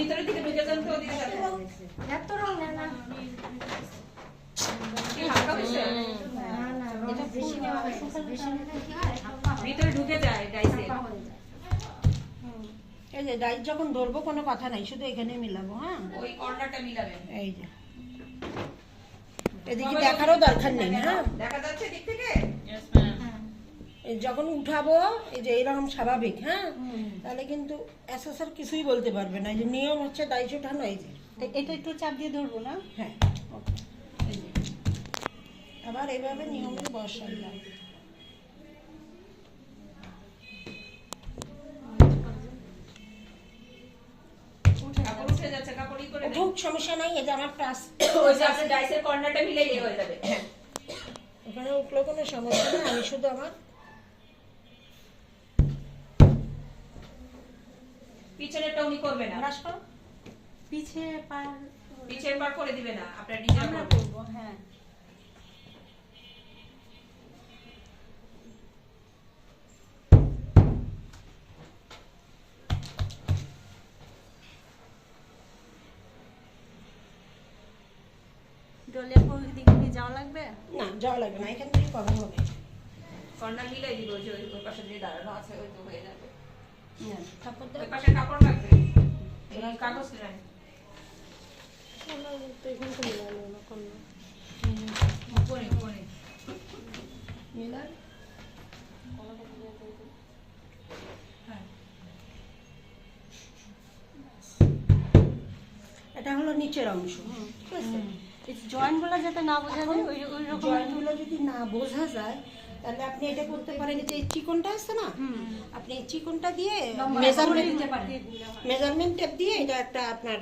ভিতরের দিকে ঢুকে যান তো যাবেন। এত রং না না। কি হালকা হয়েছে? না না রং বেশি নেওয়া বেশি নিলে কি হয়? ভিতরে ঢুকে যায় ডাইসে হাপ্পা যায়। এই যে ডাইস যখন ধরবো কোনো কথা নাই শুধু এখানে মিলাবো হ্যাঁ? ওই কর্নারটা মিলাবেন। এই যে। এদিকে দেখারও দরকার নেই হ্যাঁ? দেখা যাচ্ছে দিক থেকে এই যখন উঠাবো এই যে এরকম স্বাভাবিক হ্যাঁ? তাহলে কিন্তু এসএসআর কিছুই বলতে পারবে না। এই যে নিয়ম হচ্ছে ডাইস উঠানো এই যে এটা একটু চাপ দিয়ে ধরবো না? হ্যাঁ। আবার এইভাবে নিয়মে বসাইলাম কাপড় উঠে যাচ্ছে কাপড়ই করে দেন। উঠুক সমস্যা নাই এই যে আমার টাচ ওই যে আপনার ডাইসের কর্নারটা মিলে ইয়ে হয়ে যাবে। ওখানে উঠল কোনো সমস্যা নেই আমি শুধু আমার পিছনেরটা উনি করবে না। ব্রাশ করো। পিছে পার পিছের পার করে দিবে না আপনার আমরা করবে। হ্যাঁ। ডলিয়া পৌঁছে দিকে কি যাওয়া লাগবে? না যাওয়া লাগবে না এখান থেকে কভার হবে। কর্নার মিলাই দিব যে ওই ওই পাশে যে দাঁড়ানো আছে ওই তো হয়ে যাবে। এটা হলো নিচের অংশ। ঠিক আছে? এই জয়েন্টগুলো যাতে না বোঝা যায় ওই ওই রকম জয়েন্টগুলো যদি না বোঝা যায় তাহলে আপনি এটা করতে পারেন যে চিকনটা আছে না? আপনি এই চিকনটা দিয়ে মেজারমেন্ট মেজারমেন্ট টেপ দিয়ে এটা একটা আপনার